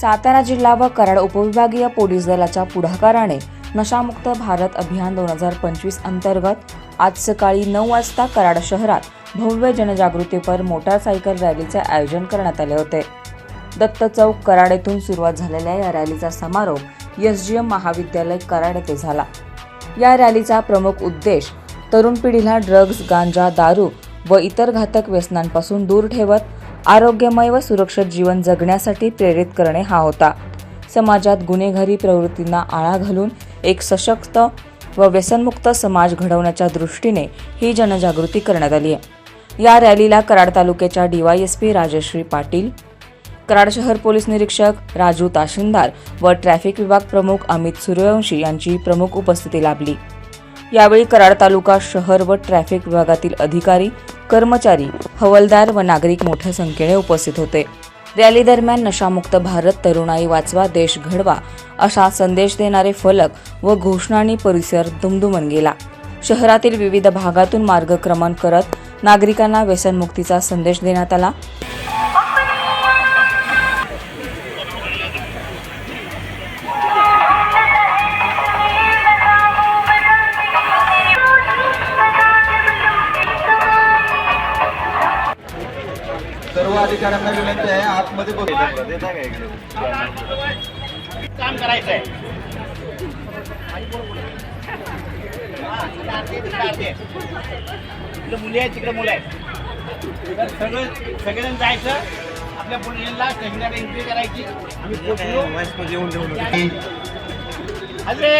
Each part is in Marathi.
सातारा जिल्हा व कराड उपविभागीय पोलीस दलाच्या पुढाकाराने नशामुक्त भारत अभियान दोन हजार पंचवीस अंतर्गत आज सकाळी नऊ वाजता कराड शहरात भव्य जनजागृतीपर मोटारसायकल रॅलीचे आयोजन करण्यात आले होते. दत्त चौक कराड येथून सुरुवात झालेल्या या रॅलीचा समारोप एस जी एम महाविद्यालय कराड येथे झाला. या रॅलीचा प्रमुख उद्देश तरुण पिढीला ड्रग्ज गांजा दारू व इतर घातक व्यसनांपासून दूर ठेवत आरोग्यमय व सुरक्षित जीवन जगण्यासाठी प्रेरित करणे हा होता. समाजात गुन्हेगारी प्रवृत्तींना आळा घालून एक सशक्त व व्यसनमुक्त समाज घडवण्याच्या दृष्टीने ही जनजागृती करण्यात आली आहे. या रॅलीला कराड तालुक्याच्या डीवायएसपी राजश्री पाटील कराड शहर पोलीस निरीक्षक राजू ताशिंदार व ट्रॅफिक विभाग प्रमुख अमित सूर्यवंशी यांची प्रमुख उपस्थिती लाभली. यावेळी कराड तालुका शहर व ट्रॅफिक विभागातील अधिकारी कर्मचारी हवलदार व नागरिक मोठ्या संख्येने उपस्थित होते. रॅली दरम्यान नशामुक्त भारत तरुणाई वाचवा देश घडवा असा संदेश देणारे फलक व घोषणांनी परिसर दुमदुमन गेला. शहरातील विविध भागातून मार्गक्रमण करत नागरिकांना व्यसनमुक्तीचा संदेश देण्यात आला. सर्व अधिकाऱ्यांना विनंती आहे. आतमध्ये बघू. काम करायचंय. तिकडे मुली आहेत तिकडे मुलं आहेत. तर सगळं सगळेजण जायचं. आपल्या मुलींना स्टेशनला एंट्री करायची. आम्ही पोचलो हजरे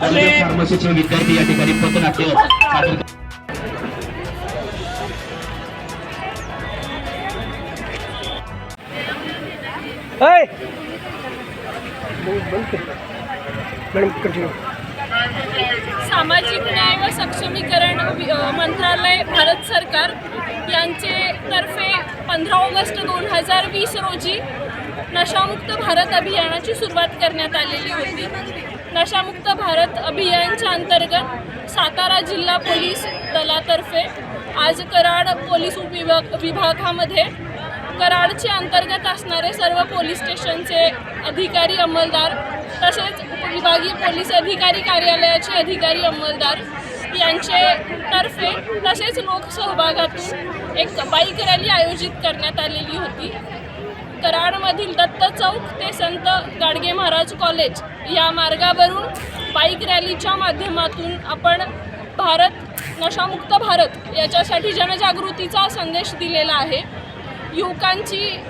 हजरे फार्मसीचे विद्यार्थी या ठिकाणी पथनाट्य सादर सामाजिक न्याय व सक्षमीकरण मंत्रालय भारत सरकार यांचे तर्फे पंधरा ऑगस्ट दोन हजार वीस रोजी नशामुक्त भारत अभियानाची सुरुवात करण्यात आलेली होती. नशामुक्त भारत अभियानच्या अंतर्गत सातारा जिल्हा पोलीस दलातर्फे आज कराड पोलीस उपविभाग विभागामध्ये कराडचे अंतर्गत असणारे सर्व पोलीस स्टेशनचे अधिकारी अंमलदार तसेच विभागीय पोलीस अधिकारी कार्यालयाचे अधिकारी अंमलदार यांचे तर्फे तसेच लोकसहभागातून एक बाईक रॅली आयोजित करण्यात आलेली होती. कराडमधील दत्त चौक ते संत गाडगे महाराज कॉलेज या मार्गावरून बाईक रॅलीच्या माध्यमातून आपण भारत नशामुक्त भारत याच्यासाठी जनजागृतीचा संदेश दिलेला आहे. युवकांची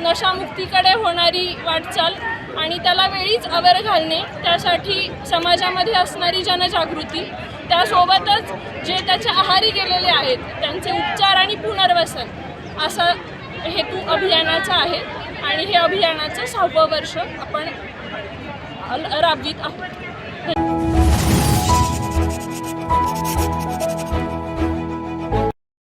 नशामुक्तीकडे होणारी वाटचाल आणि त्याला वेळीच आवर घालणे त्यासाठी समाजामध्ये असणारी जनजागृती त्यासोबतच जे त्याच्या आहारी गेलेले आहेत त्यांचे उपचार आणि पुनर्वसन असा हेतू अभियानाचा आहे. आणि हे अभियानाचं सहावं वर्ष आपण अ- राबवित आहोत.